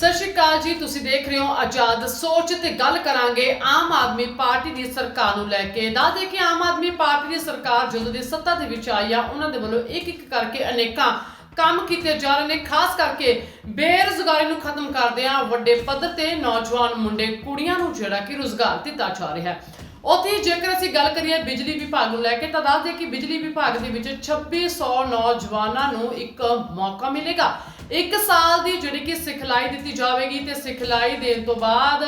ਸਤਿ ਸ਼੍ਰੀ ਅਕਾਲ ਜੀ, ਤੁਸੀਂ ਦੇਖ ਰਹੇ ਹੋ ਆਜ਼ਾਦ ਸੋਚ ਤੇ ਗੱਲ ਕਰਾਂਗੇ ਆਮ ਆਦਮੀ ਪਾਰਟੀ ਦੀ ਸਰਕਾਰ ਨੂੰ ਲੈ ਕੇ। ਦੱਸ ਦੇ ਕਿ ਆਮ ਆਦਮੀ ਪਾਰਟੀ ਦੀ ਸਰਕਾਰ ਜਦੋਂ ਦੀ ਸੱਤਾ ਦੇ ਵਿੱਚ ਆਈ ਆ, ਉਹਨਾਂ ਦੇ ਵੱਲੋਂ ਇੱਕ ਇੱਕ ਕਰਕੇ ਅਨੇਕਾਂ ਕੰਮ ਕੀਤੇ ਜਾ ਰਹੇ ਨੇ। ਖਾਸ ਕਰਕੇ ਬੇਰੁਜ਼ਗਾਰੀ ਨੂੰ ਖਤਮ ਕਰਦਿਆਂ ਵੱਡੇ ਪੱਧਰ ਤੇ ਨੌਜਵਾਨ ਮੁੰਡੇ ਕੁੜੀਆਂ ਨੂੰ ਜਿਹੜਾ ਕਿ ਰੁਜ਼ਗਾਰ ਦਿੱਤਾ ਜਾ ਰਿਹਾ ਹੈ। ਉੱਥੇ ਹੀ ਜੇਕਰ ਅਸੀਂ ਗੱਲ ਕਰੀਏ ਬਿਜਲੀ ਵਿਭਾਗ ਨੂੰ ਲੈ ਕੇ, ਤਾਂ ਦੱਸ ਦੇ ਕਿ ਬਿਜਲੀ ਵਿਭਾਗ ਦੇ ਵਿੱਚ 2600 ਨੌਜਵਾਨਾਂ ਨੂੰ ਇੱਕ ਮੌਕਾ ਮਿਲੇਗਾ। ਇੱਕ ਸਾਲ ਦੀ ਜਿਹੜੀ ਕਿ ਸਿਖਲਾਈ ਦਿੱਤੀ ਜਾਵੇਗੀ ਤੇ ਸਿਖਲਾਈ ਦੇਣ ਤੋਂ ਬਾਅਦ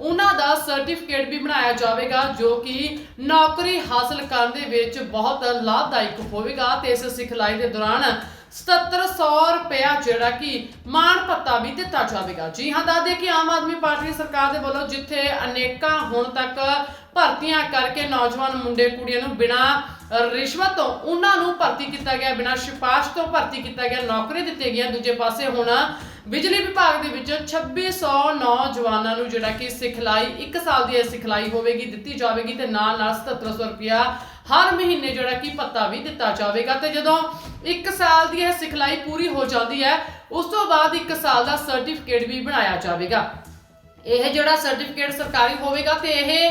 ਉਹਨਾਂ ਦਾ ਸਰਟੀਫਿਕੇਟ ਵੀ ਬਣਾਇਆ ਜਾਵੇਗਾ, ਜੋ ਕਿ ਨੌਕਰੀ ਹਾਸਲ ਕਰਨ ਦੇ ਵਿੱਚ ਬਹੁਤ ਲਾਭਦਾਇਕ ਹੋਵੇਗਾ ਤੇ ਇਸ ਸਿਖਲਾਈ ਦੇ ਦੌਰਾਨ 7700 ਰੁਪਇਆ ਜਿਹੜਾ ਕਿ ਮਾਣ ਭੱਤਾ ਵੀ ਦਿੱਤਾ ਜਾਵੇਗਾ। ਜੀ ਹਾਂ ਦੱਸਦੇ ਕਿ ਆਮ ਆਦਮੀ ਪਾਰਟੀ ਸਰਕਾਰ ਦੇ ਵੱਲੋਂ ਜਿੱਥੇ ਅਨੇਕਾਂ ਹੁਣ ਤੱਕ ਭਰਤੀਆਂ ਕਰਕੇ ਨੌਜਵਾਨ ਮੁੰਡੇ ਕੁੜੀਆਂ ਨੂੰ ਬਿਨਾਂ ਰਿਸ਼ਵਤ ਤੋਂ ਉਹਨਾਂ ਨੂੰ ਭਰਤੀ ਕੀਤਾ ਗਿਆ, ਬਿਨਾਂ ਸਿਫਾਰਿਸ਼ ਤੋਂ ਭਰਤੀ ਕੀਤਾ ਗਿਆ, ਨੌਕਰੀ ਦਿੱਤੀ ਗਈਆਂ, ਦੂਜੇ ਪਾਸੇ ਹੁਣ ਬਿਜਲੀ ਵਿਭਾਗ ਦੇ ਵਿੱਚ 2600 ਨੌਜਵਾਨਾਂ ਨੂੰ ਜਿਹੜਾ ਕਿ ਸਿਖਲਾਈ 1 ਸਾਲ ਦੀ ਇਹ ਸਿਖਲਾਈ ਹੋਵੇਗੀ, ਦਿੱਤੀ ਜਾਵੇਗੀ ਤੇ ਨਾਲ ਨਾਲ 7700 ਰੁਪਇਆ ਹਰ ਮਹੀਨੇ ਜਿਹੜਾ ਕਿ ਪੱਤਾ ਵੀ ਦਿੱਤਾ ਜਾਵੇਗਾ। ਤੇ ਜਦੋਂ 1 ਸਾਲ ਦੀ ਇਹ ਸਿਖਲਾਈ ਪੂਰੀ ਹੋ ਜਾਂਦੀ ਹੈ, ਉਸ ਤੋਂ ਬਾਅਦ 1 ਸਾਲ ਦਾ ਸਰਟੀਫਿਕੇਟ ਵੀ ਬਣਾਇਆ ਜਾਵੇਗਾ। ਇਹ ਜਿਹੜਾ ਸਰਟੀਫਿਕੇਟ ਸਰਕਾਰੀ ਹੋਵੇਗਾ ਤੇ ਇਹ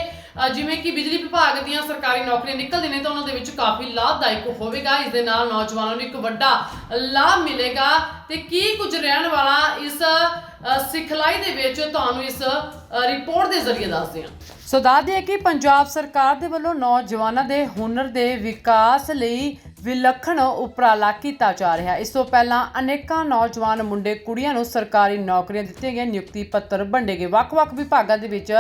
ਜਿਵੇਂ ਕਿ ਬਿਜਲੀ ਵਿਭਾਗ ਦੀਆਂ ਸਰਕਾਰੀ ਨੌਕਰੀਆਂ ਨਿਕਲਦੀਆਂ ਨੇ ਤਾਂ ਉਹਨਾਂ ਦੇ ਵਿੱਚ ਕਾਫੀ ਲਾਭਦਾਇਕ ਹੋਵੇਗਾ। ਇਸ ਦੇ ਨਾਲ ਨੌਜਵਾਨਾਂ ਨੂੰ ਇੱਕ ਵੱਡਾ ਲਾਭ ਮਿਲੇਗਾ। ਤੇ ਕੀ ਕੁਝ ਰਹਿਣ ਵਾਲਾ ਇਸ ਸਿਖਲਾਈ ਦੇ ਵਿੱਚ ਤੁਹਾਨੂੰ ਇਸ ਰਿਪੋਰਟ ਦੇ ਜ਼ਰੀਏ ਦੱਸਦੇ ਹਾਂ। ਸੋ ਦੱਸਦੇ ਹਾਂ ਕਿ ਪੰਜਾਬ ਸਰਕਾਰ ਦੇ ਵੱਲੋਂ ਨੌਜਵਾਨਾਂ ਦੇ ਹੁਨਰ ਦੇ ਵਿਕਾਸ ਲਈ ਵਿਲੱਖਣ ਉਪਰਾਲਾ ਕੀਤਾ ਜਾ ਰਿਹਾ ਇਸ ਤੋਂ ਪਹਿਲਾਂ ਅਨੇਕਾਂ ਨੌਜਵਾਨ ਮੁੰਡੇ ਕੁੜੀਆਂ ਨੂੰ ਸਰਕਾਰੀ ਨੌਕਰੀਆਂ ਦਿੱਤੀਆਂ ਗਈਆਂ। ਨਿਯੁਕਤੀ ਪੱਤਰ ਵੰਡੇ ਗਏ। ਵੱਖ-ਵੱਖ ਵਿਭਾਗਾਂ ਦੇ ਵਿੱਚ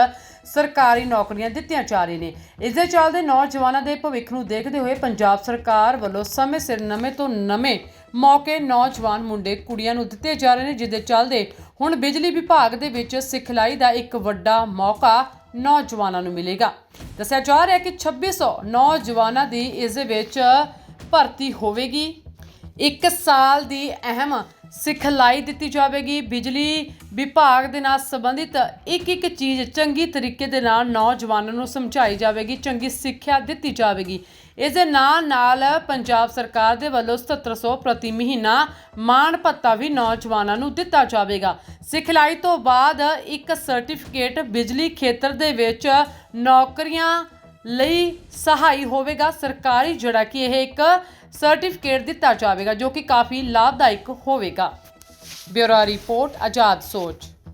ਸਰਕਾਰੀ ਨੌਕਰੀਆਂ ਦਿੱਤੀਆਂ ਜਾ ਰਹੀਆਂ ਨੇ। ਇਸ ਦੇ ਚੱਲਦੇ ਨੌਜਵਾਨਾਂ ਦੇ ਭਵਿੱਖ ਨੂੰ ਦੇਖਦੇ ਹੋਏ ਪੰਜਾਬ ਸਰਕਾਰ ਵੱਲੋਂ ਸਮੇਂ ਸਿਰ ਨਵੇਂ ਤੋਂ ਨਵੇਂ ਮੌਕੇ ਨੌਜਵਾਨ ਮੁੰਡੇ ਕੁੜੀਆਂ ਨੂੰ ਦਿੱਤੇ ਜਾ ਰਹੇ ਨੇ ਜਿਸ ਦੇ ਚੱਲਦੇ ਹੁਣ ਬਿਜਲੀ ਵਿਭਾਗ ਦੇ ਵਿੱਚ ਸਿਖਲਾਈ ਦਾ ਇੱਕ ਵੱਡਾ ਮੌਕਾ ਨੌਜਵਾਨਾਂ ਨੂੰ ਮਿਲੇਗਾ। ਦੱਸਿਆ ਜਾ ਰਿਹਾ ਹੈ ਕਿ 2600 ਨੌਜਵਾਨਾਂ ਦੀ ਇਸ ਵਿੱਚ ਭਰਤੀ ਹੋਵੇਗੀ। ਇੱਕ ਸਾਲ ਦੀ ਅਹਿਮ ਸਿਖਲਾਈ ਦਿੱਤੀ ਜਾਵੇਗੀ। ਬਿਜਲੀ ਵਿਭਾਗ ਦੇ ਨਾਲ ਸੰਬੰਧਿਤ ਇੱਕ ਇੱਕ ਚੀਜ਼ ਚੰਗੀ ਤਰੀਕੇ ਦੇ ਨਾਲ ਨੌਜਵਾਨਾਂ ਨੂੰ ਸਮਝਾਈ ਜਾਵੇਗੀ, ਚੰਗੀ ਸਿੱਖਿਆ ਦਿੱਤੀ ਜਾਵੇਗੀ। ਇਸ ਦੇ ਨਾਲ ਨਾਲ ਪੰਜਾਬ ਸਰਕਾਰ ਦੇ ਵੱਲੋਂ 7700 ਪ੍ਰਤੀ ਮਹੀਨਾ ਮਾਣ ਭੱਤਾ ਵੀ ਨੌਜਵਾਨਾਂ ਨੂੰ ਦਿੱਤਾ ਜਾਵੇਗਾ। ਸਿਖਲਾਈ ਤੋਂ ਬਾਅਦ ਇੱਕ ਸਰਟੀਫਿਕੇਟ ਬਿਜਲੀ ਖੇਤਰ ਦੇ ਵਿੱਚ ਨੌਕਰੀਆਂ ਲਈ ਸਹਾਈ ਹੋਵੇਗਾ ਸਰਕਾਰੀ, ਜਿਹੜਾ ਕਿ ਇਹ ਇੱਕ ਸਰਟੀਫਿਕੇਟ ਦਿੱਤਾ ਜਾਵੇਗਾ, ਜੋ ਕਿ ਕਾਫੀ ਲਾਭਦਾਇਕ ਹੋਵੇਗਾ। ਬਿਊਰੋ ਰਿਪੋਰਟ, ਆਜ਼ਾਦ ਸੋਚ।